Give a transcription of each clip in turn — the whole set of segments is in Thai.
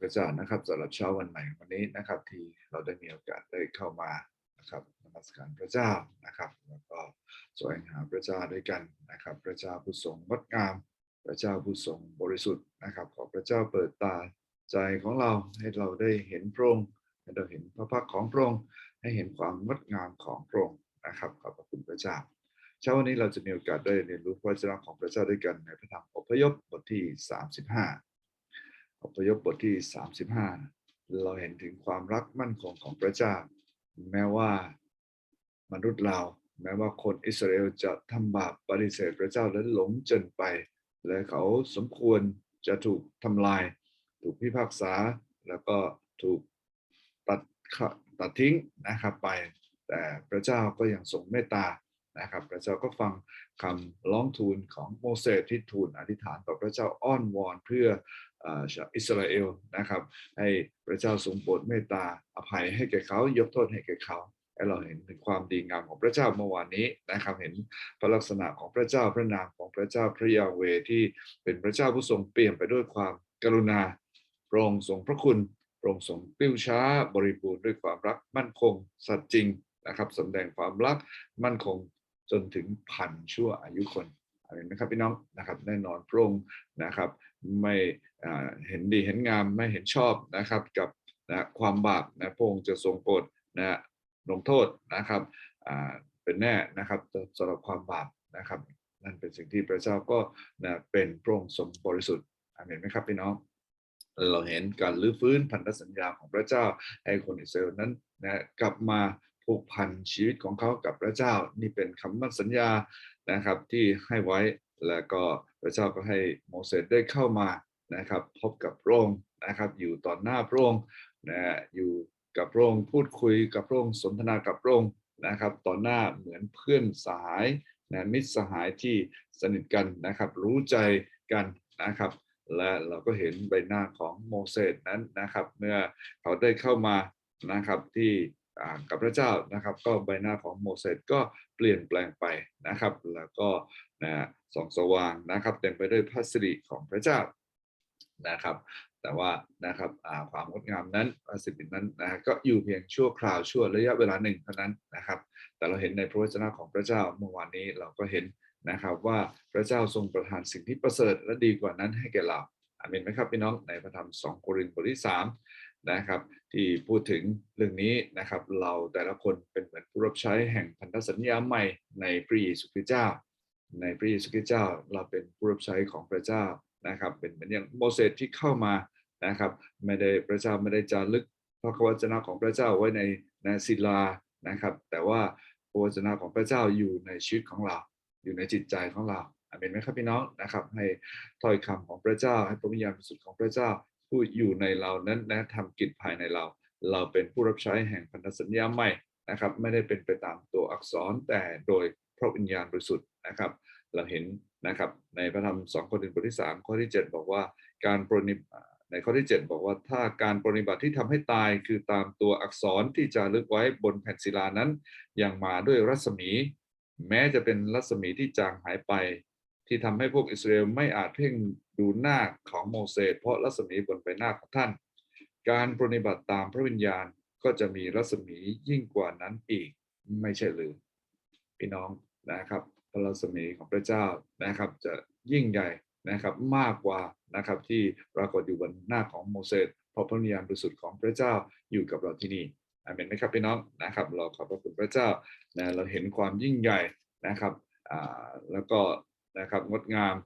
พระเจ้านะครับสำหรับเช้าวันใหม่วันนี้นะครับ ที่เราได้มีโอกาสได้เข้ามานะครับนมัสการพระเจ้านะครับ แล้วก็แสวงหาพระเจ้าด้วยกันนะครับ พระเจ้าผู้ทรงงดงาม พระเจ้าผู้ทรงบริสุทธิ์นะครับ ขอพระเจ้าเปิดตาใจของเราให้เราได้เห็นพระองค์ให้เราเห็นพระพักของพระองค์ให้เห็นความงดงามของพระองค์นะครับขอบพระคุณพระเจ้าเช้าวันนี้เราจะมีโอกาสได้เรียนรู้พระวจนะของพระเจ้าด้วยกันในพระธรรมอพยพบทที่ 35 อพยพบทที่ 35 เราเห็นถึงความรักมั่นคงของพระเจ้า แม้ว่ามนุษย์เราแม้ว่าคนอิสราเอลจะทำบาปปฏิเสธพระเจ้าและหลงจนไป และเขาสมควรจะถูกทำลาย ถูกพิพากษาแล้วก็ถูกตัดตัดทิ้งนะครับไป แต่พระเจ้าก็ยังทรงเมตตานะครับพระเจ้าก็ฟังคำร้องทูลของโมเสสที่ทูลอธิษฐานต่อพระเจ้าอ้อนวอนเพื่ออ่าอิสราเอลนะครับ ให้พระเจ้าทรงโปรดเมตตาอภัยให้แก่เขายกโทษให้แก่เขาให้เราเห็นถึงความดีงามของพระเจ้าเมื่อวานนี้นะครับเห็นพระลักษณะของพระเจ้าพระนามของพระเจ้าพระยาเวที่เป็นพระเจ้าผู้ทรงเปี่ยมไปด้วยความกรุณาพระองทรงพระคุณพระองทรงกลิ้วช้าบริบูรณ์ด้วยความรักมั่นคง สัตย์จริงนะครับแสดงความรักมั่นคงจนถึงพันชั่วอายุคนเห็นไหมครับพี่น้องนะครับแน่นอนพระองค์นะครับไม่ เห็นดีเห็นงามไม่เห็นชอบนะครับกับนะความบาปนะพระองค์จะทรงโปรดนะลงโทษนะครับเป็นแน่นะครับสำหรับความบาปนะครับ นั่นเป็นสิ่งที่พระเจ้าก็นะเป็นพระองค์ทรงบริสุทธิ์เห็นไหมครับพี่น้องเราเห็นการลื้อฟื้นพันธสัญญาของพระเจ้าให้คนอิสราเอลนั้นนะกลับมาผูกพันชีวิตของเขากับพระเจ้า นี่เป็นคำมั่นสัญญานะครับที่ให้ไว้แล้วก็พระเจ้าก็ให้โมเสสได้เข้ามา นะครับพบกับพระองค์นะครับอยู่ต่อหน้าพระองค์นะอยู่กับพระองค์พูดคุยกับพระองค์สนทนากับพระองค์นะครับต่อหน้าเหมือนเพื่อนสหายนะมิตรสหายที่สนิทกันนะครับรู้ใจกันนะครับและเราก็เห็นใบหน้าของโมเสสนั้นนะครับเมื่อเขาได้เข้ามานะครับที่กับพระเจ้านะครับ ก็ใบหน้าของโมเสสก็เปลี่ยนแปลงไปนะครับ แล้วก็นะส่องสว่างนะครับ เต็มไปด้วยพระสิริของพระเจ้า นะครับ แต่ว่านะครับความงดงามนั้นพระสิรินั้นนะก็อยู่เพียงชั่วคราวชั่วระยะเวลาหนึ่งเท่านั้นนะครับ แต่เราเห็นในพระวจนะของพระเจ้าเมื่อวานนี้เราก็เห็นนะครับว่าพระเจ้าทรงประทานสิ่งที่ประเสริฐและดีกว่านั้นให้แก่เราอาเมนไหมครับพี่น้องในพระธรรม2โครินธ์บทที่3นะครับที่พูดถึงเรื่องนี้นะครับเราแต่ละคนเป็นเหมือนผู้รับใช้แห่งพันธสัญญาใหม่ในพระเยซูคริสต์เจ้า ในพระเยซูคริสต์เจ้า เราเป็นผู้รับใช้ของพระเจ้า นะครับเป็นเหมือนอย่างโมเสสที่เข้ามานะครับไม่ได้พระเจ้าไม่ได้จารึกพระวจนะของพระเจ้าไว้ในในศิลานะครับ แต่ว่าพระวจนะของพระเจ้าอยู่ในชีวิตของเรา อยู่ในจิตใจของเราอาเมนไหมครับพี่น้องนะครับ ให้ถ้อยคำของพระเจ้า ให้พระวิญญาณบริสุทธิ์ของพระเจ้าผู้อยู่ในเรานั้นนะทำกิจภายในเรา เราเป็นผู้รับใช้แห่งพันธสัญญาใหม่นะครับ ไม่ได้เป็นไปตามตัวอักษรแต่โดยพระวิญญาณบริสุทธิ์นะครับ เราเห็น นะครับในพระธรรมสองคนบทที่สามข้อที่เจ็ดบอกว่าการปรนิบในข้อที่ 7 บอกว่าถ้าการปรนิบัติที่ทำให้ตายคือตามตัวอักษรที่จะลึกไว้บนแผ่นศิลานั้นยังมาด้วยรัศมี แม้จะเป็นรัศมีที่จางหายไป ที่ทำให้พวกอิสราเอลไม่อาจเพ่งดูหน้าของโมเสสเพราะรัศมีบนใบหน้าของท่าน การปรนิบัติตามพระวิญญาณก็จะมีรัศมียิ่งกว่านั้นอีกไม่ใช่หรือพี่น้องนะครับ ระรัศมีของพระเจ้านะครับ จะยิ่งใหญ่นะครับมากกว่านะครับที่ปรากฏอยู่บนหน้าของโมเสสเพราะพระวิญาณบริสุทธิ์ของพระเจ้าอยู่กับเราที่นี่อาเมนไหมครับพี่น้องนะครับเราขอบพระคุณพระเจ้านะเราเห็นความยิ่งใหญ่นะครับอ่าแล้วก็นะครับงดงาม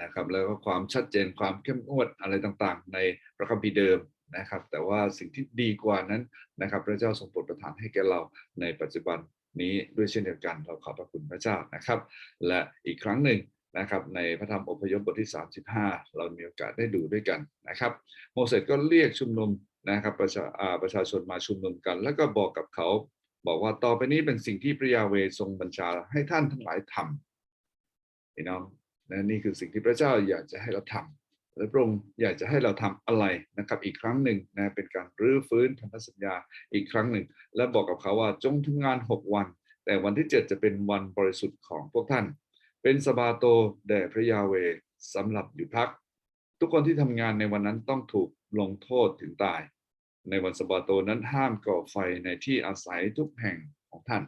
นะครับแล้วก็ความชัดเจนความเข้มงวดอะไรต่างๆ ในพระคัมภีร์เดิมนะครับ แต่ว่าสิ่งที่ดีกว่านั้นนะครับ พระเจ้าทรงโปรดประทานให้แก่เราในปัจจุบัน นี้ด้วยเช่นเดียวกัน เราขอบพระคุณพระเจ้านะครับ และอีกครั้งหนึ่งนะครับในพระธรรมอพยพบทที่ 35 เรามีโอกาสได้ดูด้วยกันนะครับ โมเสสก็เรียกชุมนุมนะครับประชาประชาชนมาชุมนุมกัน แล้วก็บอกกับเขาบอกว่าต่อไปนี้เป็นสิ่งที่พระยาเวทรงบัญชาให้ท่านทั้งหลายทำพี่น้องนะนี่คือสิ่งที่พระเจ้าอยากจะให้เราทำ พระองค์อยากจะให้เราทำอะไรนะครับอีกครั้งหนึ่งนะเป็นการรื้อฟื้นพันธสัญญาอีกครั้งหนึ่ง และบอกกับเขาว่าจงทำงาน 6 วัน แต่วันที่ 7 จะเป็นวันบริสุทธิ์ของพวกท่าน เป็นสบาโตแด่พระยาเวสำหรับอยู่พัก ทุกคนที่ทำงานในวันนั้นต้องถูกลงโทษถึงตาย ในวันสบาโตนั้นห้ามก่อไฟในที่อาศัยทุกแห่งของท่าน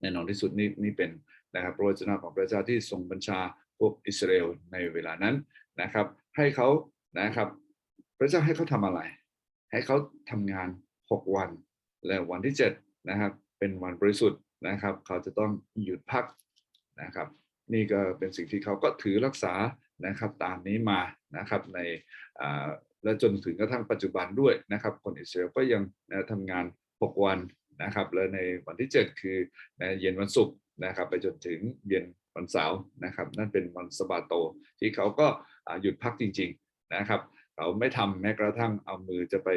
แน่นอนที่สุดนี่นี่เป็นนะครับพระวจนะของพระเจ้าที่ทรงบัญชา พวกอิสราเอลในเวลานั้นนะครับ ให้เขานะครับ พระเจ้าให้เขาทำอะไร ให้เขาทำงาน 6 วัน และวันที่7นะครับเป็นวันบริสุทธิ์นะครับ เขาจะต้องหยุดพักนะครับ นี่ก็เป็นสิ่งที่เขาก็ถือรักษานะครับตามนี้มานะครับในและจนถึงกระทั่งปัจจุบันด้วยนะครับ คนอิสราเอลก็ยังนะทำงาน 6 วันนะครับ และในวันที่ 7 คือนะเย็นวันศุกร์นะครับ ไปจนถึงเย็น วันเสาร์นะครับ นั่นเป็นวันสบาโต ที่เขาก็หยุดพักจริง ๆนะครับเขาไม่ทำแม้กระทั่งเอามือจะไป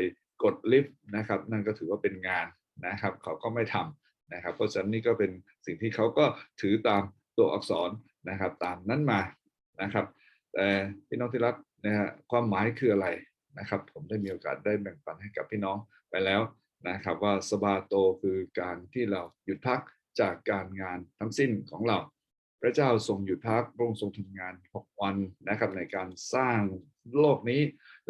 กดลิฟต์นะครับ นั่นก็ถือว่าเป็นงานนะครับ เขาก็ไม่ทำนะครับ เพราะฉะนั้นนี่ก็เป็นสิ่งที่เขาก็ถือตามตัวอักษรนะครับ ตามนั้นมานะครับแต่พี่น้องที่รักนะฮะความหมายคืออะไรนะครับ ผมได้มีโอกาสได้แบ่งปันให้กับพี่น้องไปแล้วนะครับว่าสบาโตคือการที่เราหยุดพักจากการงานทั้งสิ้นของเรา พระเจ้าทรงหยุดพักพระองค์ทรงทำงาน 6 วันนะครับในการสร้างโลกนี้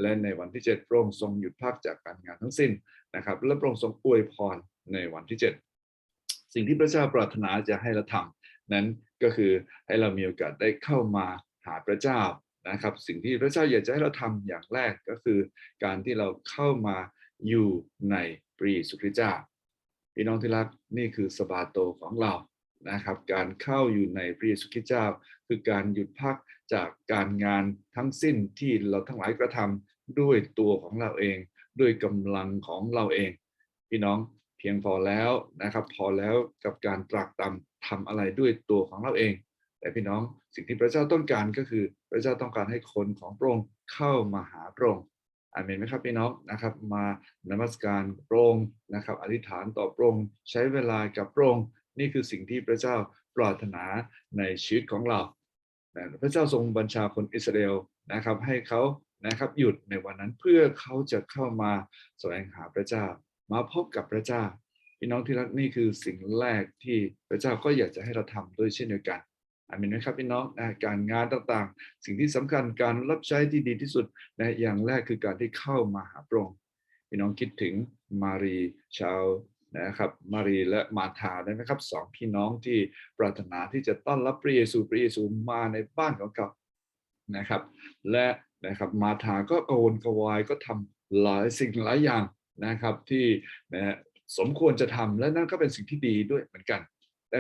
และในวันที่ 7 พระองค์ทรงหยุดพักจากการงานทั้งสิ้นนะครับ และพระองค์ทรงอวยพรในวันที่ 7 สิ่งที่พระเจ้าปรารถนาจะให้เราทำนั้นก็คือให้เรามีโอกาสได้เข้ามาหาพระเจ้านะครับ สิ่งที่พระเจ้าอยากจะให้เราทำอย่างแรกก็คือ การที่เราเข้ามาอยู่ในพระเยซูคริสต์เจ้าพี่น้องที่รักนี่คือสบาโตของเรา นะครับการเข้าอยู่ในพระเยซูคริสต์เจ้า คือการหยุดพักจากการงานทั้งสิ้นที่เราทั้งหลายกระทำด้วยตัวของเราเอง ด้วยกำลังของเราเอง พี่น้องเพียงพอแล้วนะครับ พอแล้วกับการตรากตรำทำอะไรด้วยตัวของเราเอง แต่พี่น้องสิ่งที่พระเจ้าต้องการก็คือพระเจ้าต้องการให้คนของพระองค์เข้ามาหาพระองค์อาเมนไหมครับพี่น้องนะครับมานมัสการพระองค์นะครับ อธิษฐานต่อพระองค์ใช้เวลากับพระองค์ นี่คือสิ่งที่พระเจ้าปรารถนาในชีวิตของเรา พระเจ้าทรงบัญชาคนอิสราเอลนะครับให้เขานะครับหยุดในวันนั้นเพื่อเขาจะเข้ามาแสวงหาพระเจ้า มาพบกับพระเจ้าพี่น้องที่รักนี่คือสิ่งแรกที่พระเจ้าก็อยากจะให้เราทำด้วยเช่นเดียวกันอามินไหมครับพี่น้องนะการงานต่างๆ สิ่งที่สำคัญการรับใช้ที่ดีที่สุดนะอย่างแรกคือการที่เข้ามาหาพระองค์พี่น้องคิดถึงมารีชาว นะครับมารีและมาธาได้ไหมครับสองพี่น้องที่ปรารถนาที่จะต้อนรับพระเยซูพระเยซูมาในบ้านของเขานะครับ และนะครับมาธาก็กระวนกวายก็ทำหลายสิ่งหลายอย่างนะครับที่นะสมควรจะทำและนั่นก็เป็นสิ่งที่ดีด้วยเหมือนกัน แต่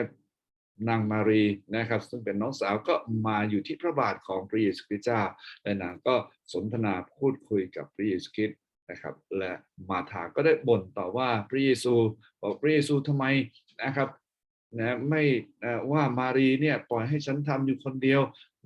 นางมารีนะครับ ซึ่งเป็นน้องสาวก็มาอยู่ที่พระบาทของพระเยซูคริสต์เจ้าและนางก็สนทนาพูดคุยกับพระเยซูคริสต์ นะครับและมาธาก็ได้บ่นต่อว่าพระเยซูบอกพระเยซูทำไมนะครับนะไม่ว่ามารีเนี่ยปล่อยให้ฉันทำอยู่คนเดียว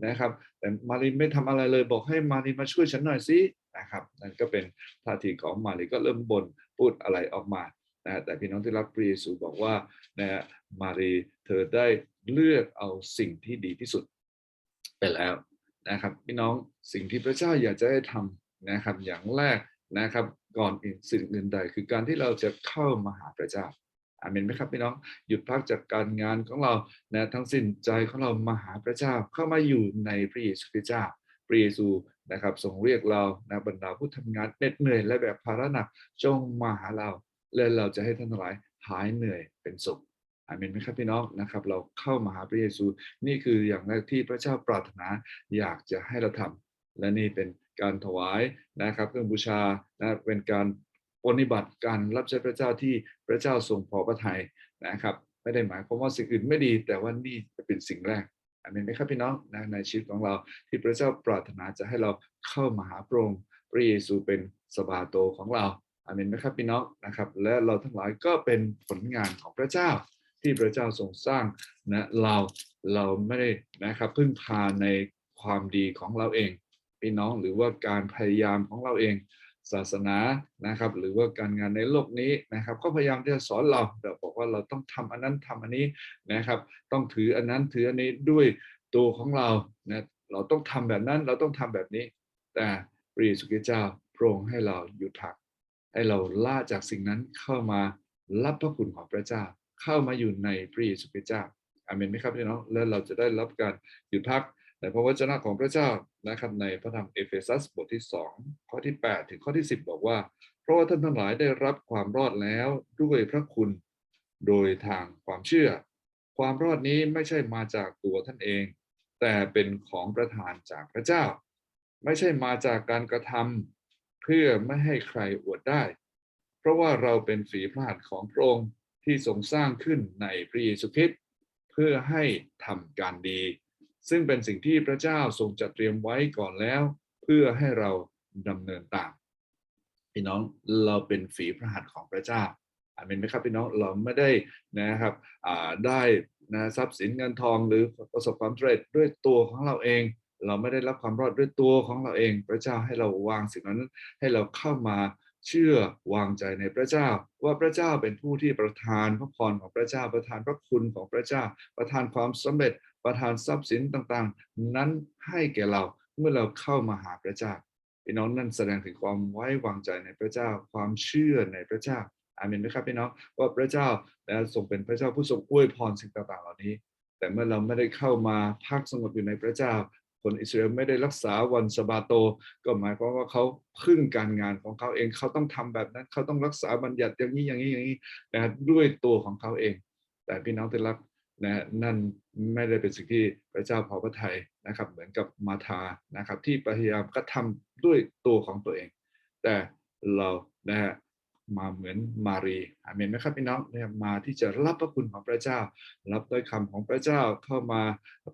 นะครับ แต่มารีไม่ทำอะไรเลยบอกให้มารีมาช่วยฉันหน่อยสินะครับนั่นก็เป็นท่าทีของมารีก็เริ่มบ่นพูดอะไรออกมานะแต่พี่น้องที่รักพระเยซูบอกว่านะมารีเธอได้เลือกเอาสิ่งที่ดีที่สุดไปแล้วนะครับพี่น้องสิ่งที่พระเจ้าอยากจะให้ทำนะครับอย่างแรก นะครับก่อนสิ่งอื่นใดคือการที่เราจะเข้ามาหาพระเจ้าอาเมนไหมครับพี่น้องหยุดพักจากการงานของเรานะทั้งสิ้นใจของเรามาหาพระเจ้าเข้ามาอยู่ในพระเยซูคริสต์เจ้าพระเยซูนะครับทรงเรียกเรานะบรรดาผู้ทำงานเหน็ดเหนื่อยและแบบภาระหนักจงมาหาเรา และเราจะให้ท่านทั้งหลายหายเหนื่อยเป็นสุขอาเมนไหมครับพี่น้องนะครับ เราเข้ามาหาพระเยซู นี่คืออย่างแรกที่พระเจ้าปรารถนาอยากจะให้เราทำและนี่เป็น การถวายนะครับเครื่องบูชานะเป็นการปฏิบัติการรับใช้พระเจ้าที่พระเจ้าทรงพอพระทัยนะครับไม่ได้หมายความว่าสิ่งอื่นไม่ดี แต่ว่านี่จะเป็นสิ่งแรกอเมนไหมครับพี่น้องนะในชีวิตของเราที่พระเจ้าปรารถนาจะให้เราเข้ามาหาพระองค์พระเยซูเป็นสบาโตของเราอาเมนไหมครับพี่น้องนะครับ และเราทั้งหลายก็เป็นผลงานของพระเจ้าที่พระเจ้าทรงสร้างนะเราเราไม่ได้นะครับพึ่งพาในความดีของเราเอง พี่น้องหรือว่าการพยายามของเราเองศาสนานะครับ หรือว่าการงานในโลกนี้นะครับ ก็พยายามที่จะสอนเราแต่บอกว่าเราต้องทำอันนั้นทำอันนี้นะครับ ต้องถืออันนั้นถืออันนี้ด้วยตัวของเรานะเราต้องทำแบบนั้นเราต้องทำแบบนี้ แต่พระเยซูคริสต์เจ้าพระองให้เราหยุดพัก ให้เราล่าจากสิ่งนั้นเข้ามารับพระคุณของพระเจ้า เข้ามาอยู่ในพระเยซูคริสต์เจ้าอาเมนไหมครับพี่น้องแล้วเราจะได้รับการหยุดพัก ในพระวจนะของพระเจ้านะครับในพระธรรมเอเฟซัสบทที่2ข้อข้อที่ 8 ถึงข้อที่ 10 บอกว่า เพราะว่าท่านทั้งหลายได้รับความรอดแล้วด้วยพระคุณโดยทางความเชื่อ ความรอดนี้ไม่ใช่มาจากตัวท่านเอง แต่เป็นของประทานจากพระเจ้า ไม่ใช่มาจากการกระทำเพื่อไม่ให้ใครอวดได้ เพราะว่าเราเป็นฝีพระหัตถ์ของพระองค์ที่ทรงสร้างขึ้นในพระเยซูคริสต์เพื่อให้ทำการดี ซึ่งเป็นสิ่งที่พระเจ้าทรงจัดเตรียมไว้ก่อนแล้ว เพื่อให้เราดำเนินตามพี่น้องเราเป็นฝีพระหัตถ์ของพระเจ้าอาเมนไหมครับพี่น้องเราไม่ได้นะครับได้นะทรัพย์สินเงินทองหรือประสบความสำเร็จด้วยตัวของเราเอง เราไม่ได้รับความรอดด้วยตัวของเราเอง พระเจ้าให้เราวางสิ่งนั้นให้เราเข้ามา เชื่อวางใจในพระเจ้า ว่าพระเจ้าเป็นผู้ที่ประทานพระพรของพระเจ้าประทานพระคุณของพระเจ้า ประทานความสำเร็จประทานทรัพย์สินต่างๆ นั้นให้แก่เราเมื่อเราเข้ามาหาพระเจ้าพี่น้องนั่นแสดงถึงความไว้วางใจในพระเจ้า ความเชื่อในพระเจ้าอาเมนไหมครับพี่น้องว่าพระเจ้าและทรงเป็นพระเจ้าผู้ทรงอวยพรสิ่งต่างๆ เหล่านี้ แต่เมื่อเราไม่ได้เข้ามาพักสงบอยู่ในพระเจ้า คนอิสราเอลไม่ได้รักษาวันสบาโต ก็หมายความว่าเขาพึ่งการงานของเขาเองเขาต้องทำแบบนั้น เขาต้องรักษาบัญญัติอย่างนี้อย่างนี้อย่างนี้นะด้วยตัวของเขาเอง แต่พี่น้องที่รักนะนั่นไม่ได้เป็นสิ่งที่พระเจ้าพอพระทัยนะครับ เหมือนกับมาธานะครับ ที่พยายามกระทำด้วยตัวของตัวเอง แต่เรานะฮะมาเหมือนมารีอาเมนไหมครับพี่น้องเนี่ยมาที่จะรับพระคุณของพระเจ้า รับด้วยคำของพระเจ้าเข้ามา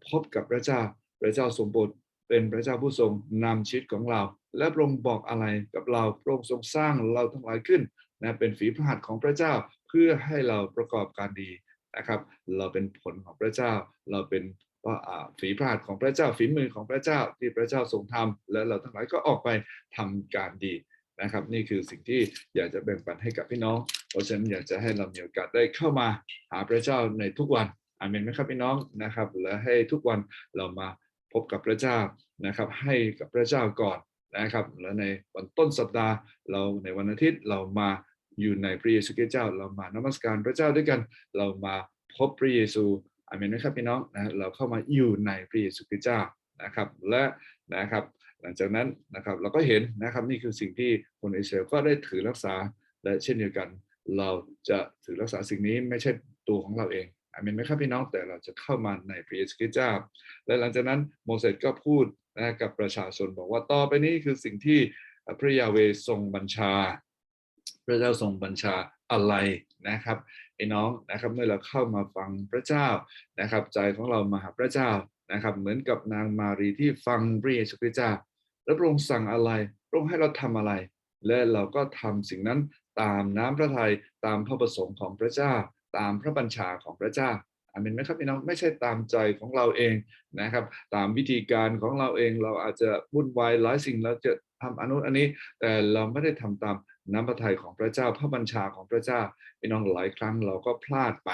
พบกับพระเจ้า พระเจ้าสมบูรณ์เป็นพระเจ้าผู้ทรงนำชีวิตของเรา และพระองค์บอกอะไรกับเราพระองค์ทรงสร้างเราทั้งหลายขึ้นนะเป็นฝีพระหัตถ์ของพระเจ้าเพื่อให้เราประกอบการดีนะครับ เราเป็นผลของพระเจ้า เราเป็นว่าฝีพระหัตถ์ของพระเจ้าฝีมือของพระเจ้าที่พระเจ้าทรงทำและเราทั้งหลายก็ออกไปทำการดีนะครับนี่คือสิ่งที่อยากจะแบ่งปันให้กับพี่น้อง เพราะฉะนั้นอยากจะให้เรามีโอกาสได้เข้ามาหาพระเจ้าในทุกวันอาเมนไหมครับพี่น้องนะครับ และให้ทุกวันเรามา พบกับพระเจ้านะครับ ให้กับพระเจ้าก่อนนะครับ และในวันต้นสัปดาห์ เราในวันอาทิตย์เรามาอยู่ในพระเยซูคริสต์เจ้า เรามานมัสการพระเจ้าด้วยกัน เรามาพบพระเยซูอาเมนไหมครับพี่น้องนะเราเข้ามาอยู่ในพระเยซูคริสต์เจ้านะครับ และนะครับ หลังจากนั้นนะครับเราก็เห็นนะครับนี่คือสิ่งที่คนอิสราเอลก็ได้ถือรักษาและเช่นเดียวกัน เราจะถือรักษาสิ่งนี้ไม่ใช่ตัวของเราเอง อาเมนไหมครับพี่น้องแต่เราจะเข้ามาในพระเยซูคริสต์เจ้า และหลังจากนั้นโมเสสก็พูดนะกับประชาชนบอกว่าต่อไปนี้คือสิ่งที่พระยาเวทรงบัญชา พระเจ้าทรงบัญชาอะไรนะครับไอ้น้องนะครับเมื่อเราเข้ามาฟังพระเจ้านะครับ ใจของเรามาหาพระเจ้านะครับ เหมือนกับนางมารีที่ฟังพระเยซูคริสต์เจ้า แล้วพระองค์สั่งอะไรพระองค์ให้เราทำอะไร และเราก็ทำสิ่งนั้นตามน้ำพระทัยตามพระประสงค์ของพระเจ้า ตามพระบัญชาของพระเจ้าอามินไหมครับพี่น้องไม่ใช่ตามใจของเราเองนะครับ ตามวิธีการของเราเองเราอาจจะวุ่นวายหลายสิ่งเราจะทำอนุอันนี้ แต่เราไม่ได้ทำตามน้ำพระทัยของพระเจ้า พระบัญชาของพระเจ้าพี่น้องหลายครั้งเราก็พลาดไป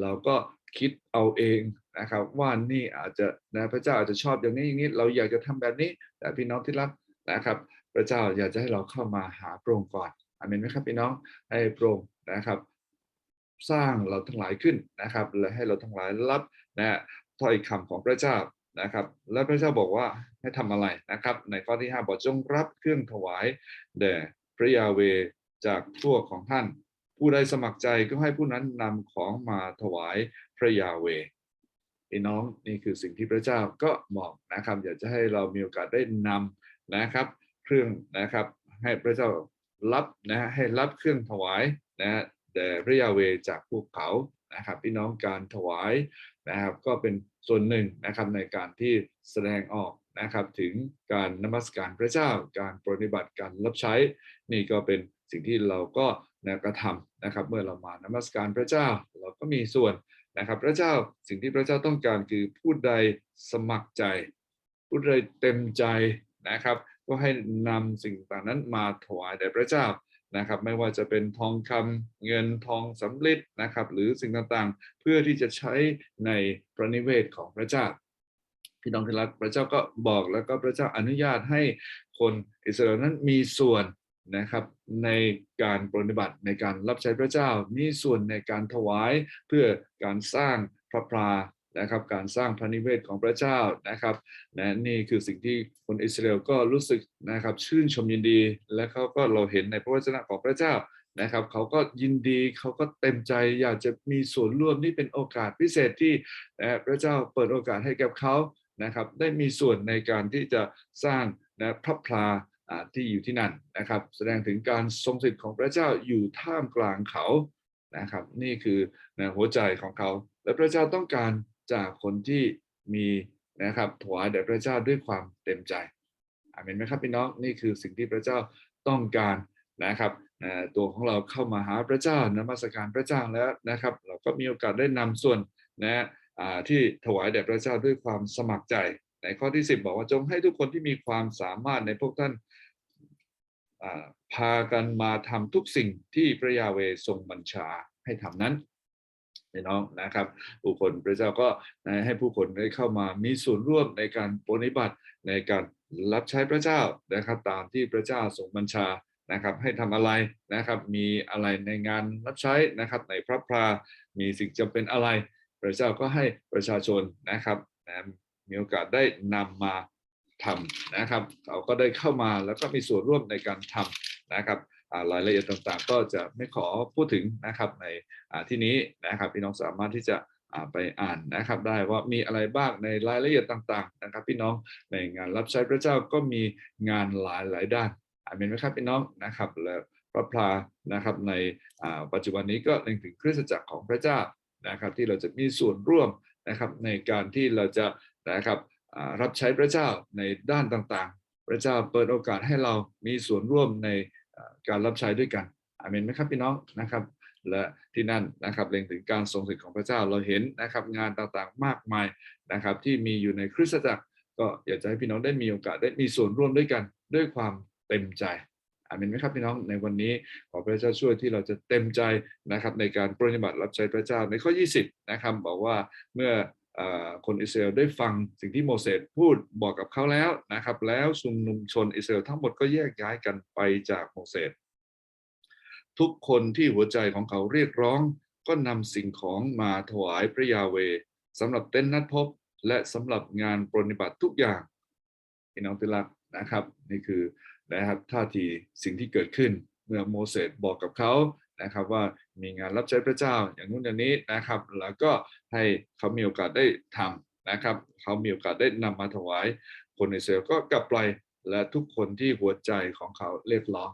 เราก็คิดเอาเองนะครับ ว่านี่อาจจะนะพระเจ้าอาจจะชอบอย่างนี้อย่างนี้เราอยากจะทำแบบนี้ แต่พี่น้องที่รักนะครับ พระเจ้าอยากจะให้เราเข้ามาหาพระองก่อนอามนไหมครับพี่น้องให้พระองนะครับ สร้างเราทั้งหลายขึ้นนะครับและให้เราทั้งหลายรับนะถ้อยคำของพระเจ้านะครับ และพระเจ้าบอกว่าให้ทำอะไรนะครับ ในข้อที่ 5 บอกจงรับเครื่องถวายแด่พระยาเวจากพวของท่าน ผู้ใดสมัครใจก็ให้ผู้นั้นนำของมาถวายพระยาเวพี่น้องนี่คือสิ่งที่พระเจ้าก็บอกนะครับอยากจะให้เรามีโอกาสได้นำนะครับเครื่องนะครับให้พระเจ้ารับนะให้รับเครื่องถวายนะ แด่พระยาเวจากพวกเขานะครับพี่น้องการถวายนะครับก็เป็นส่วนหนึ่งนะครับในการที่แสดงออกนะครับถึงการนมัสการพระเจ้า การปฏิบัติการรับใช้ นี่ก็เป็นสิ่งที่เราก็นะกระทำนะครับ เมื่อเรามานมัสการพระเจ้าเราก็มีส่วนนะครับ พระเจ้าสิ่งที่พระเจ้าต้องการคือผู้ใดสมัครใจ ผู้ใดเต็มใจนะครับ ก็ให้นำสิ่งต่างนั้นมาถวายแด่พระเจ้า นะครับไม่ว่าจะเป็นทองคำเงินทองสำริดนะครับหรือสิ่งต่างๆ เพื่อที่จะใช้ในพระนิเวศของพระเจ้าพี่น้องที่รักพระเจ้าก็บอกแล้วก็พระเจ้าอนุญาตให้คนอิสราเอลนั้นมีส่วนนะครับในการปฏิบัติในการรับใช้พระเจ้ามีส่วนในการถวายเพื่อการสร้างพระพรา นะครับการสร้างพระนิเวศของพระเจ้านะครับนะนี่คือสิ่งที่คนอิสราเอลก็รู้สึกนะครับชื่นชมยินดี และเขาก็เราเห็นในพระวจนะของพระเจ้านะครับเขาก็ยินดีเขาก็เต็มใจอยากจะมีส่วนร่วมนี่เป็นโอกาสพิเศษที่นะพระเจ้าเปิดโอกาสให้กับเขานะครับได้มีส่วนในการที่จะสร้างนะพระพลาอ่าที่อยู่ที่นั่นนะครับ แสดงถึงการทรงสิทธิ์ของพระเจ้าอยู่ท่ามกลางเขานะครับ นี่คือนะหัวใจของเขา และพระเจ้าต้องการ จากคนที่มีนะครับถวายแด่พระเจ้าด้วยความเต็มใจอาเมนไหมครับพี่น้องนี่คือสิ่งที่พระเจ้าต้องการนะครับตัวของเราเข้ามาหาพระเจ้านมัสการพระเจ้าแล้วนะครับ เราก็มีโอกาสได้นำส่วนนะที่ถวายแด่พระเจ้าด้วยความสมัครใจในข้อที่ 10 บอกว่าจงให้ทุกคนที่มีความสามารถในพวกท่านพากันมาทำทุกสิ่งที่พระยาเวทรงบัญชาให้ทำนั้น พี่น้องนะครับผู้คนพระเจ้าก็ให้ผู้คนได้เข้ามามีส่วนร่วมในการปฏิบัติในการรับใช้พระเจ้านะครับ ตามที่พระเจ้าทรงบัญชานะครับให้ทำอะไรนะครับ มีอะไรในงานรับใช้นะครับ ในพระพรามีสิ่งจำเป็นอะไร พระเจ้าก็ให้ประชาชนนะครับนะมีโอกาสได้นำมาทำนะครับเขาก็ได้เข้ามาแล้วก็มีส่วนร่วมในการทำนะครับ รายละเอียดต่างๆ ก็จะไม่ขอพูดถึงนะครับในที่นี้นะครับพี่น้องสามารถที่จะไปอ่านนะครับได้ว่ามีอะไรบ้างในรายละเอียดต่างๆนะครับพี่น้องในงานรับใช้พระเจ้าก็มีงานหลายหลายด้านอาเมนไหมครับพี่น้องนะครับแล้วพระพลานะครับในปัจจุบันนี้ก็เล็งถึงคริสตจักรของพระเจ้านะครับที่เราจะมีส่วนร่วมนะครับในการที่เราจะนะครับรับใช้พระเจ้าในด้านต่างๆ พระเจ้าเปิดโอกาสให้เรามีส่วนร่วมใน การรับใช้ด้วยกันอาเมนไหมครับพี่น้องนะครับ และที่นั่นนะครับเล็งถึงการทรงสิทธิ์ของพระเจ้าเราเห็นนะครับงานต่างๆมากมายนะครับที่มีอยู่ในคริสตจักร ก็อยากจะให้พี่น้องได้มีโอกาสได้มีส่วนร่วมด้วยกันด้วยความเต็มใจอาเมนไหมครับพี่น้องในวันนี้ขอพระเจ้าช่วยที่เราจะเต็มใจนะครับในการปฏิบัติรับใช้พระเจ้าในข้อ 20 นะครับบอกว่าเมื่อ คนอิสราเอลได้ฟังสิ่งที่โมเสสพูดบอกกับเขาแล้วนะครับ แล้วชุมนุมชนอิสราเอลทั้งหมดก็แยกย้ายกันไปจากโมเสสทุกคนที่หัวใจของเขาเรียกร้อง ก็นำสิ่งของมาถวายพระยาเวสำหรับเต้นนัดพบ และสำหรับงานปฏิบัติทุกอย่างพี่น้องที่รักนะครับ นี่คือนะครับท่าทีสิ่งที่เกิดขึ้นเมื่อโมเสสบอกกับเขา นะครับว่ามีงานรับใช้พระเจ้าอย่างนู้นอย่างนี้นะครับ แล้วก็ให้เขามีโอกาสได้ทำนะครับเขามีโอกาสได้นำมาถวาย คนอิสราเอลก็กลับไปและทุกคนที่หัวใจของเขาเรียกร้อง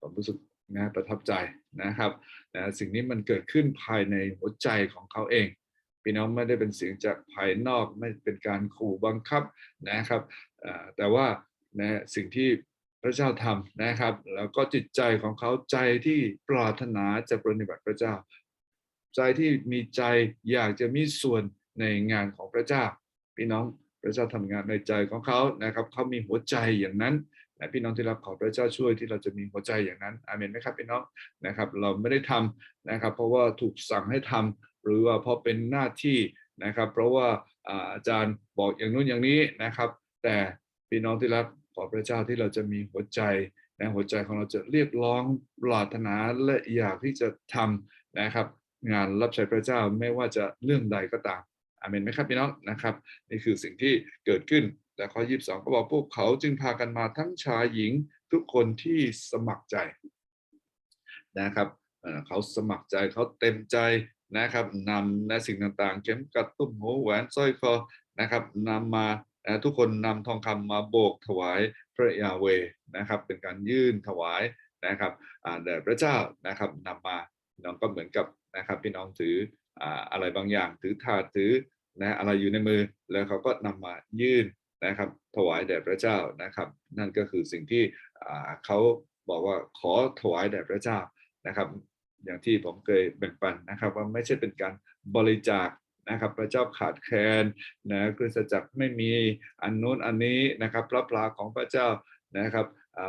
ผมรู้สึกนะประทับใจนะครับนะสิ่งนี้มันเกิดขึ้นภายในหัวใจของเขาเองพี่น้องไม่ได้เป็นเสียงจากภายนอกไม่เป็นการขู่บังคับนะครับแต่ว่านะสิ่งที่ พระเจ้าทำนะครับ แล้วก็จิตใจของเขาใจที่ปรารถนาจะปฏิบัติพระเจ้า ใจที่มีใจอยากจะมีส่วนในงานของพระเจ้า พี่น้องพระเจ้าทำงานในใจของเขานะครับเขามีหัวใจอย่างนั้นนะพี่น้องที่รับขอพระเจ้าช่วยที่เราจะมีหัวใจอย่างนั้นอาเมนไหมครับพี่น้องนะครับ เราไม่ได้ทำนะครับ เพราะว่าถูกสั่งให้ทำหรือว่าเพราะเป็นหน้าที่นะครับ เพราะว่าอาจารย์บอกอย่างนู้นอย่างนี้นะครับ แต่พี่น้องที่รับ ขอพระเจ้าที่เราจะมีหัวใจนะหัวใจของเราจะเรียกร้องปรารถนาและอยากที่จะทำนะครับ งานรับใช้พระเจ้าไม่ว่าจะเรื่องใดก็ตามอาเมนไหมครับพี่น้องนะครับนี่คือสิ่งที่เกิดขึ้นแต่ข้อ 22 ก็บอกพวกเขาจึงพากันมาทั้งชายหญิงทุกคนที่สมัครใจนะครับเอ่อเขาสมัครใจเขาเต็มใจนะครับนำในสิ่งต่างๆ เข็มกัดตุ้มหูแหวนสร้อยคอนะครับนำมา เอ่อทุกคนนำทองคำมาโบกถวายพระยาเวนะครับ เป็นการยื่นถวายนะครับแด่พระเจ้านะครับนำมาน้องก็เหมือนกับนะครับพี่น้องถืออะไรบางอย่าง ถือถาดถือนะอะไรอยู่ในมือแล้วเขาก็นำมายื่นนะครับ ถวายแด่พระเจ้านะครับ นั่นก็คือสิ่งที่เขาบอกว่าขอถวายแด่พระเจ้านะครับ อย่างที่ผมเคยแบ่งปันนะครับ ว่าไม่ใช่เป็นการบริจาค นะครับพระเจ้าขาดแคลนนะคริสตจักรไม่มีอันนู้นอันนี้นะครับพระปลาของพระเจ้านะครับ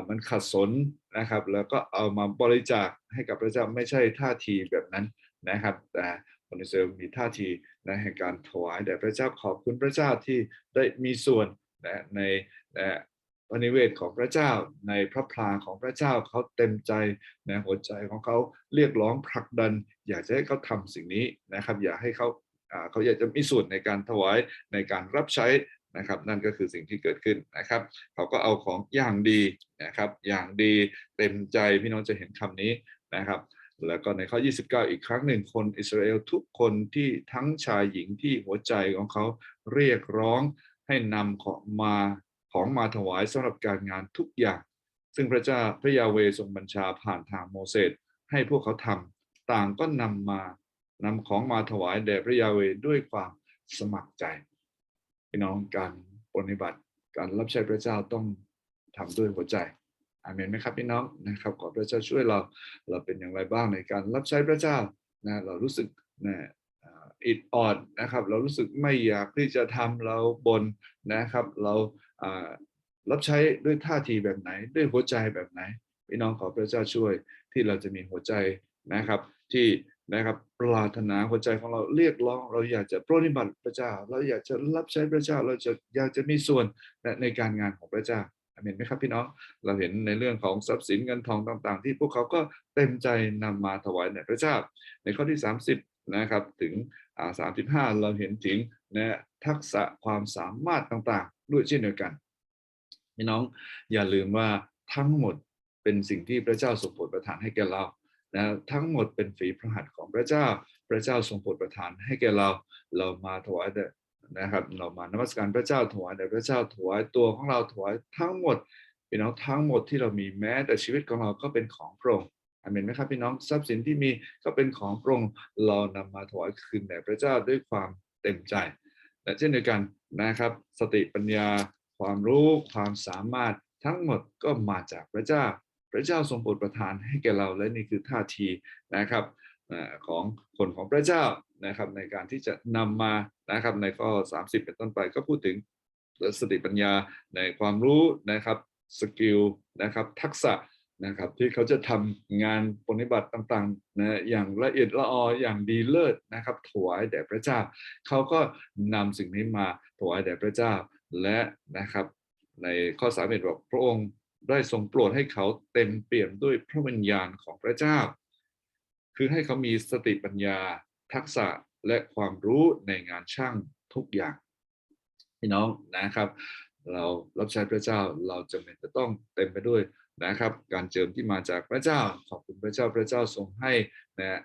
มันขัดสนนะครับ แล้วก็เอามาบริจาคให้กับพระเจ้าไม่ใช่ท่าทีแบบนั้นนะครับแต่คนอิสราเอลมีท่าทีนะแห่งการถวายแด่พระเจ้าขอบคุณพระเจ้าที่ได้มีส่วนนะในนะพระนิเวศของพระเจ้าในพระพลาของพระเจ้าเขาเต็มใจนะหัวใจของเขาเรียกร้องผลักดัน อยากจะให้เขาทำสิ่งนี้นะครับ อยากให้เขา เขาอยากจะมีส่วนในการถวายในการรับใช้นะครับนั่นก็คือสิ่งที่เกิดขึ้นนะครับ เขาก็เอาของอย่างดีนะครับอย่างดีเต็มใจพี่น้องจะเห็นคำนี้นะครับ แล้วก็ในข้อ 29 อีกครั้งหนึ่งคนอิสราเอลทุกคนที่ทั้งชายหญิงที่หัวใจของเขาเรียกร้องให้นำของมาของมาถวายสำหรับการงานทุกอย่าง ซึ่งพระเจ้าพระยาเวทรงบัญชาผ่านทางโมเสสให้พวกเขาทำต่างก็นำมา นำของมาถวายแด่พระยาเวด้วยความสมัครใจพี่น้องการปฏิบัติการรับใช้พระเจ้าต้องทำด้วยหัวใจอาเมนไหมครับพี่น้องนะครับขอพระเจ้าช่วยเราเราเป็นอย่างไรบ้างในการรับใช้พระเจ้านะเรารู้สึกนะอิดออดนะครับ เรารู้สึกไม่อยากที่จะทำเราบนนะครับ เรารับใช้ด้วยท่าทีแบบไหน ด้วยหัวใจแบบไหน พี่น้องขอพระเจ้าช่วยที่เราจะมีหัวใจนะครับ ที่ นะครับปรารถนาหัวใจของเราเรียกร้อง เราอยากจะปฏิบัติพระเจ้า เราอยากจะรับใช้พระเจ้า เราจะอยากจะมีส่วนในในการงานของพระเจ้าอาเมนไหมครับพี่น้องเราเห็นในเรื่องของทรัพย์สินเงินทองต่างๆ ที่พวกเขาก็เต็มใจนำมาถวายแด่พระเจ้า ในข้อที่ 30นะครับถึงอ่า35เราเห็นถึงนะทักษะความสามารถต่างๆ ด้วยเช่นเดียวกันพี่น้องอย่าลืมว่าทั้งหมดเป็นสิ่งที่พระเจ้าทรงโปรดประทานให้แก่เรา นะทั้งหมดเป็นฝีพระหัตถ์ของพระเจ้า พระเจ้าทรงโปรดประทานให้แก่เรา เรามาถวายแด่นะครับ เรามานมัสการพระเจ้าถวายแด่พระเจ้าถวายตัวของเราถวายทั้งหมดพี่น้องทั้งหมดที่เรามีแม้แต่ชีวิตของเราก็เป็นของพระองค์อาเมนไหมครับพี่น้องทรัพย์สินที่มีก็เป็นของพระองค์เรานำมาถวายคืนแด่พระเจ้าด้วยความเต็มใจและเช่นเดียวกันนะครับ สติปัญญาความรู้ความสามารถทั้งหมดก็มาจากพระเจ้า พระเจ้าทรงโปรดประทานให้แก่เราและนี่คือท่าทีนะครับของคนของพระเจ้านะครับในการที่จะนำมานะครับในข้อ 30 เป็นต้นไปก็พูดถึงสติปัญญาในความรู้นะครับสกิลนะครับทักษะนะครับที่เขาจะทำงานปฏิบัติต่างๆนะอย่างละเอียดละอออย่างดีเลิศนะครับถวายแด่พระเจ้า เขาก็นำสิ่งนี้มาถวายแด่พระเจ้าและนะครับในข้อสามเอ็ดบอกพระองค์ ได้ทรงโปรดให้เขาเต็มเปี่ยมด้วยพระวิญญาณของพระเจ้า คือให้เขามีสติปัญญา ทักษะและความรู้ในงานช่างทุกอย่าง พี่น้องนะครับ เรารับใช้พระเจ้าเราจะเป็นจะต้องเต็มไปด้วยนะครับ การเจิมที่มาจากพระเจ้า ขอบคุณพระเจ้าพระเจ้าทรงให้นะ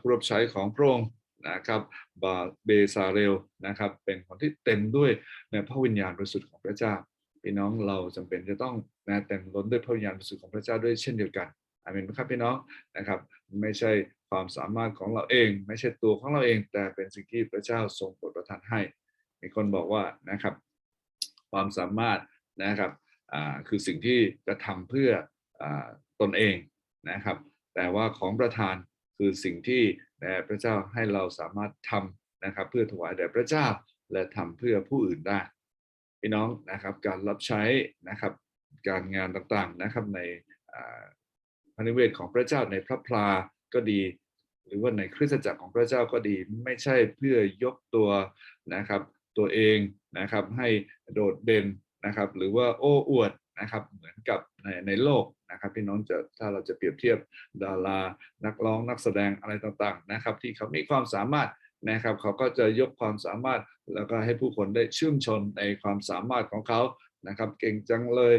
ผู้รับใช้ของพระองค์นะครับบาเบซาเรลนะครับ เป็นคนที่เต็มด้วยนพระวิญญาณบริสุทธิ์ของพระเจ้า พี่น้องเราจำเป็นจะต้องนะเต็มล้นด้วยพระวิญญาณบริสุทธิ์ของพระเจ้าด้วยเช่นเดียวกันอาเมนไหมครับพี่น้องนะครับ ไม่ใช่ความสามารถของเราเอง ไม่ใช่ตัวของเราเอง แต่เป็นสิ่งที่พระเจ้าทรงโปรดประทานให้ มีคนบอกว่านะครับ ความสามารถนะครับคือสิ่งที่จะทำเพื่ออตนเองนะครับ แต่ว่าของประทานคือสิ่งที่พระเจ้าให้เราสามารถทำนะครับ เพื่อถวายแด่พระเจ้าและทำเพื่อผู้อื่นได้ พี่น้องนะครับการรับใช้นะครับการงานต่างๆนะครับในพระนิเวศของพระเจ้าในพระพลาก็ดี หรือว่าในคริสตจักรของพระเจ้าก็ดี ไม่ใช่เพื่อยกตัวนะครับตัวเองนะครับให้โดดเด่นนะครับ หรือว่าโอ้อวดนะครับเหมือนกับในในโลกนะครับพี่น้องจะถ้าเราจะเปรียบเทียบดารา นักร้องนักแสดงอะไรต่างๆนะครับ ที่เขามีความสามารถ นะครับเขาก็จะยกความสามารถแล้วก็ให้ผู้คนได้ชื่นชมในความสามารถของเขานะครับเก่งจังเลย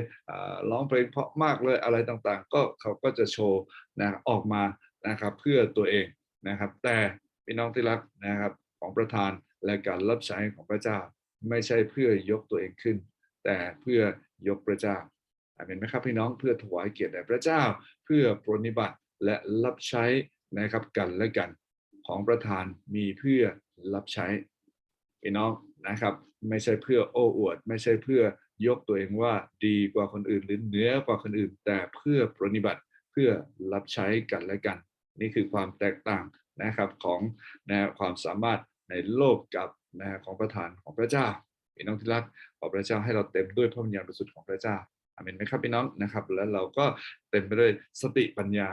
ร้องเพลงเพราะมากเลยอะไรต่างๆ ก็เขาก็จะโชว์นะออกมานะครับเพื่อตัวเองนะครับ แต่พี่น้องที่รักนะครับของประธานและการรับใช้ของพระเจ้า ไม่ใช่เพื่อยกตัวเองขึ้น แต่เพื่อยกพระเจ้าเห็นไหมครับพี่น้องเพื่อถวายเกียรติแด่พระเจ้า เพื่อปรนิบัติและรับใช้นะครับกันและกัน ของประธานมีเพื่อรับใช้พี่น้องนะครับ ไม่ใช่เพื่อโอ้อวด ไม่ใช่เพื่อยกตัวเองว่าดีกว่าคนอื่นหรือเหนือกว่าคนอื่น แต่เพื่อปรนนิบัติเพื่อรับใช้กันและกัน นี่คือความแตกต่างนะครับของนะความสามารถในโลกกับนะของประธานของพระเจ้าพี่น้องที่รักขอพระเจ้าให้เราเต็มด้วยพระวิญญาณบริสุทธิ์ของพระเจ้าอาเมนไหมครับพี่น้องนะครับ แล้วเราก็เต็มไปด้วยสติปัญญา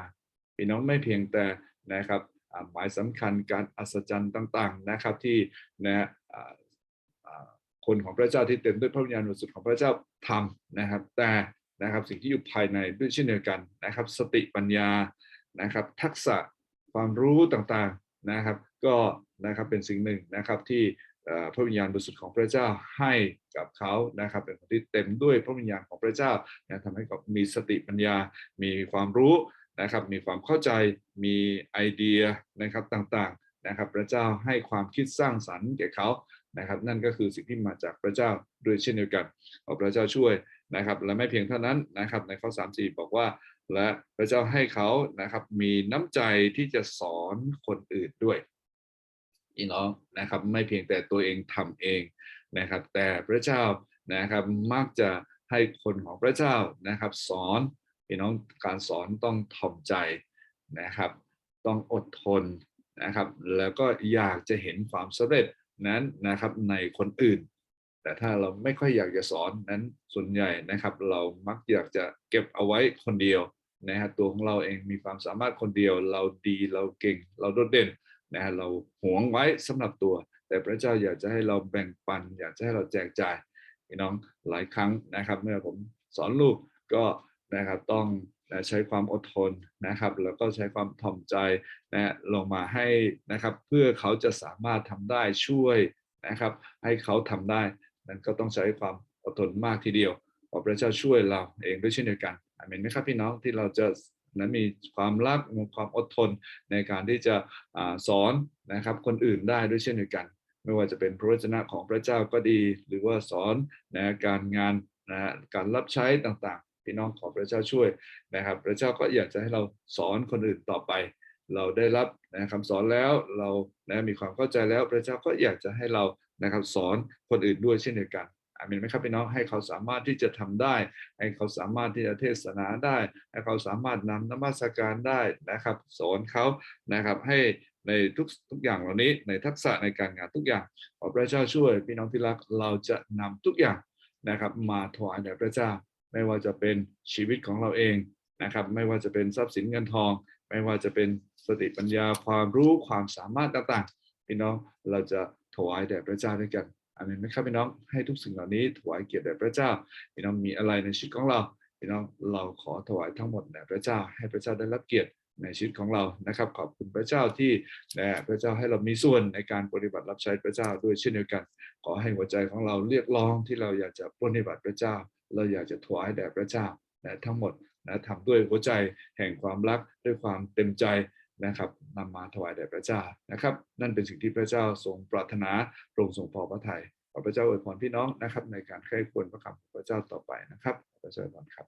พี่น้องไม่เพียงแต่นะครับ หมายสำคัญการอัศจรรย์ต่างๆนะครับที่นะอ่าอ่าคนของพระเจ้าที่เต็มด้วยพระวิญญาณบริสุทธิ์ของพระเจ้าทำนะครับ แต่นะครับสิ่งที่อยู่ภายในด้วยเช่นเดียวกันนะครับ สติปัญญานะครับ ทักษะความรู้ต่างๆนะครับ ก็นะครับเป็นสิ่งหนึ่งนะครับที่พระวิญญาณบริสุทธิ์ของพระเจ้าให้กับเขานะครับ เป็นคนที่เต็มด้วยพระวิญญาณของพระเจ้านะทำให้เขามีสติปัญญา มีความรู้ นะครับมีความเข้าใจมีไอเดียนะครับต่างๆนะครับพระเจ้าให้ความคิดสร้างสรรค์แก่เขานะครับนั่นก็คือสิ่งที่มาจากพระเจ้าด้วยเช่นเดียวกันขอพระเจ้าช่วยนะครับ และไม่เพียงเท่านั้นนะครับในข้อ 3 4 บอกว่า และพระเจ้าให้เขานะครับมีน้ำใจที่จะสอนคนอื่นด้วยพี่น้องนะครับไม่เพียงแต่ตัวเองทำเองนะครับ แต่พระเจ้านะครับมักจะให้คนของพระเจ้านะครับสอน พี่น้องการสอนต้องถ่อมใจนะครับ ต้องอดทนนะครับ แล้วก็อยากจะเห็นความสำเร็จนั้นนะครับในคนอื่น แต่ถ้าเราไม่ค่อยอยากจะสอนนั้นส่วนใหญ่นะครับ เรามักอยากจะเก็บเอาไว้คนเดียวนะฮะตัวของเราเองมีความสามารถคนเดียว เราดีเราเก่ง เราโดดเด่นนะฮะเราหวงไว้สำหรับตัว แต่พระเจ้าอยากจะให้เราแบ่งปัน อยากจะให้เราแจกจ่ายพี่น้องหลายครั้งนะครับ เมื่อผมสอนลูกก็ นะครับต้องใช้ความอดทนนะครับ แล้วก็ใช้ความถ่อมใจนะลงมาให้นะครับ เพื่อเขาจะสามารถทำได้ช่วยนะครับ ให้เขาทำได้ นั้นก็ต้องใช้ความอดทนมากทีเดียวขอพระเจ้าช่วยเราเองด้วยเช่นเดียวกันอาเมนไหมครับพี่น้องที่เราจะนั้นมีความรักมีความอดทนในการที่จะอสอนนะครับ คนอื่นได้ด้วยเช่นเดียวกัน ไม่ว่าจะเป็นพระวจนะของพระเจ้าก็ดี หรือว่าสอนนะการงานนะการรับใช้ต่าง พี่น้องขอพระเจ้าช่วยนะครับ พระเจ้าก็อยากจะให้เราสอนคนอื่นต่อไป เราได้รับนะคำสอนแล้วเรานะมีความเข้าใจแล้ว พระเจ้าก็อยากจะให้เรานะครับสอนคนอื่นด้วยเช่นเดียวกันอามนไหมครับพี่น้องให้เขาสามารถที่จะทำได้ ให้เขาสามารถที่จะเทศนาได้ ให้เขาสามารถนำนมัสการได้นะครับ สอนเขานะครับให้ในทุกทุกอย่างเหล่านี้ในทักษะในการงานทุกอย่างขอพระเจ้าช่วย พี่น้องที่รักเราจะนำทุกอย่างนะครับ มาถวายแด่พระเจ้า ไม่ว่าจะเป็นชีวิตของเราเองนะครับ ไม่ว่าจะเป็นทรัพย์สินเงินทอง ไม่ว่าจะเป็นสติปัญญาความรู้ความสามารถต่างๆพี่น้องเราจะถวายแด่พระเจ้าด้วยกันอาเมนไหมครับพี่น้องให้ทุกสิ่งเหล่านี้ถวายเกียรติแด่พระเจ้าพี่น้องมีอะไรในชีวิตของเราพี่น้องเราขอถวายทั้งหมดแด่พระเจ้าให้พระเจ้าได้รับเกียรติในชีวิตของเรานะครับ ขอบคุณพระเจ้าที่นะพระเจ้าให้เรามีส่วนในการปฏิบัติรับใช้พระเจ้าด้วยเช่นเดียวกัน ขอให้หัวใจของเราเรียกร้องที่เราอยากจะปฏิบัติพระเจ้า เราอยากจะถวายแด่พระเจ้านะทั้งหมดนะทำด้วยหัวใจแห่งความรักด้วยความเต็มใจนะครับนำมาถวายแด่พระเจ้านะครับ นั่นเป็นสิ่งที่พระเจ้าทรงปรารถนาโปรงทรงพอพระทัยขอพระเจ้าอวยพรพี่น้องนะครับ ในการใคร่ควรพระคำของพระเจ้าต่อไปนะครับพระเจ้าอวยพรครับ